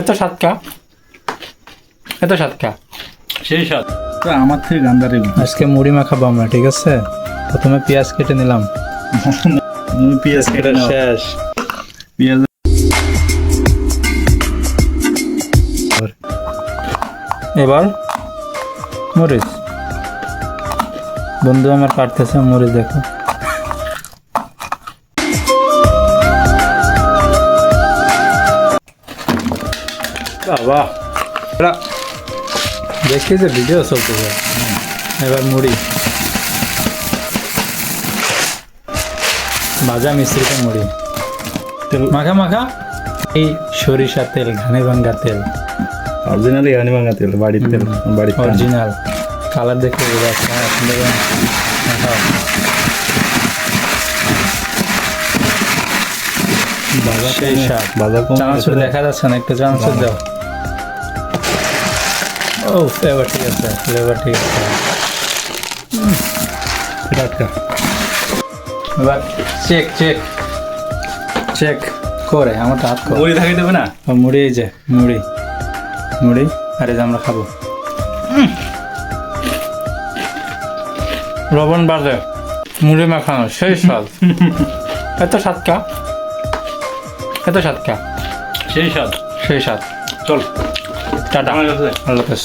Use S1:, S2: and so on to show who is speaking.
S1: এত সাতকা এত সাতকা
S2: সেই সাত। আমার থেকে গান্ধারে
S1: আজকে মুড়ি মাখাবো আমরা ঠিক আছে? প্রথমে পেঁয়াজ কেটে নিলাম।
S2: পেঁয়াজ কেটে
S1: শেষ।
S2: পেঁয়াজ
S1: এবার মরিচ। বন্ধু আমার কাটতেছে মরিচ দেখো। বাবা দেখি যে ভিডিও চলতেছে এবার মুড়ি। ভাজা মিশ্রিত মুড়ি।
S2: তেল
S1: মাখা মাখা। এই সরিষা তেল ঘানে ভাঙ্গা তেল।
S2: অরিজিনালি হানি ভাঙা তেল বাড়ির তেল বাড়ির
S1: অরিজিনাল কালার দেখে বোঝা যাচ্ছে। এখন দেখুন। মাখাও।
S2: বাজার
S1: সেই
S2: কমে-
S1: স্বাদ।
S2: বাজার কম
S1: চানাচুর দেখা যাচ্ছে না একটু চানাচুর দাও। ও ফ্লেভার ঠিক আছে ফ্লেভার ঠিক আছে
S2: টাটকা
S1: এবার চেক চেক চেক করে আমার হাত করে
S2: মুড়ি থাকি দেবে না?
S1: মুড়ি এই যে মুড়ি। মুড়ি আর আমরা খাব। লবণ বাজে। মুড়ি মাখানো সেই স্বাদ। এত সাতকা এত সাতকা
S2: সেই স্বাদ।
S1: সেই স্বাদ।
S2: চল।
S1: টাটা। আল্লাহ হাফেজ